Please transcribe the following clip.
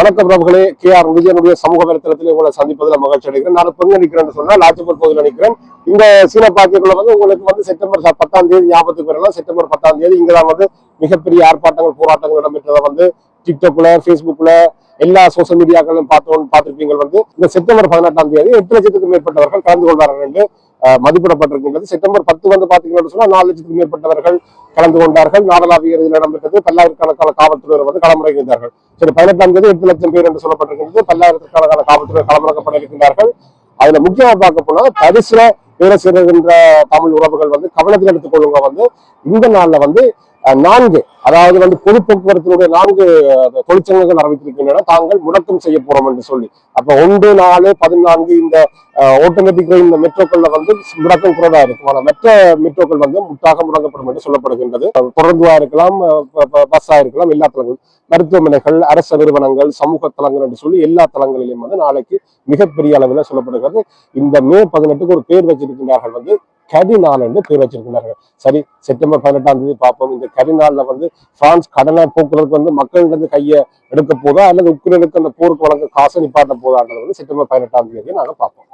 வணக்கம் பிரபுகளே K R விஜயனுடைய சமூக வலைத்தளத்தில் உங்களை சந்திப்பதில் மகிழ்ச்சி அடைகிறேன். நான் பங்கு நிற்கிறேன்னு சொன்னால் சொன்னா பகுதியில் நிற்கிறேன். இந்த சீன பாக்கியக்குள்ள வந்து உங்களுக்கு வந்து செப்டம்பர் பத்தாம் தேதி ஞாபகத்துக்கு வரலாம். செப்டம்பர் பத்தாம் தேதி இங்கதான் வந்து மிகப்பெரிய ஆர்ப்பாட்டங்கள் போராட்டங்கள் இடம்பெற்றதை வந்து டிக்டாக்ல ஃபேஸ்புக்ல எல்லா சோசியல் மீடியாக்களும் பார்த்தோம் பார்த்திருப்பீங்க வந்து. இந்த செப்டம்பர் பதினெட்டாம் தேதி எட்டு லட்சத்துக்கும் மேற்பட்டவர்கள் கலந்து கொள்வார்கள் என்று மதிப்பிடப்பட்டிருக்கின்றது. செப்டம்பர் பத்து வந்து பாத்தீங்கன்னு சொன்னா நாலு லட்சத்துக்கும் மேற்பட்டவர்கள் கலந்து கொண்டார்கள். நாடளாவிய ரீதியில் இடம்பெற்றது. பல்லாயிரக்கணக்கான காவல்துறையினர் வந்து களமிறங்கியிருந்தார்கள். சரி பதினெட்டாம் தேதி எட்டு லட்சம் பேர் என்று சொல்லப்பட்டிருக்கிறது. பல்லாயிரக்கணக்கான காவல்துறை களமிறக்கப்பட இருக்கின்றார்கள் அதுல முக்கியமா பார்க்க போனா பரிசுல வேலை என்ற தமிழ் உறவுகள் வந்து கவனத்தில் எடுத்துக்கொள்ளுங்க வந்து இந்த நாள்ல வந்து நான்கு அதாவது வந்து பொது போக்குவரத்தினுடைய நான்கு தொழிற்சங்கங்கள் அறிவித்திருக்கின்றன. தாங்கள் முடக்கம் செய்ய போறோம் என்று சொல்லி. அப்ப ஒன்று நாலு பதினான்கு இந்த ஆட்டோமேட்டிக் இந்த மெட்ரோக்கள்ல வந்து முடக்கம் குறைவா இருக்கும். ஆனால் மற்ற மெட்ரோக்கள் வந்து முட்டாக முடங்கப்படும் என்று சொல்லப்படுகின்றது. தொடர்ந்துவா இருக்கலாம் பஸ்ஸா இருக்கலாம் எல்லா தளங்களும் மருத்துவமனைகள் அரசு நிறுவனங்கள் சமூக தளங்கள் என்று சொல்லி எல்லா தளங்களிலும் வந்து நாளைக்கு மிகப்பெரிய அளவில் சொல்லப்படுகிறது. இந்த மே பதினெட்டுக்கு ஒரு பேர் வச்சிருக்கின்றார்கள் வந்து கரி நாள் என்று பேர் வச்சிருக்கிறார்கள். சரி செப்டம்பர் பதினெட்டாம் தேதி பார்ப்போம். இந்த கரி வந்து பிரான்ஸ் கடனை போக்குறதுக்கு வந்து மக்களிடம் கையை எடுக்க போதா அல்லது உக்ரைனுக்கு அந்த போருக்கு வழங்க காசு நிப்பாட்ட போதான்றது வந்து செப்டம்பர் பதினெட்டாம் தேதி நாங்க பார்ப்போம்.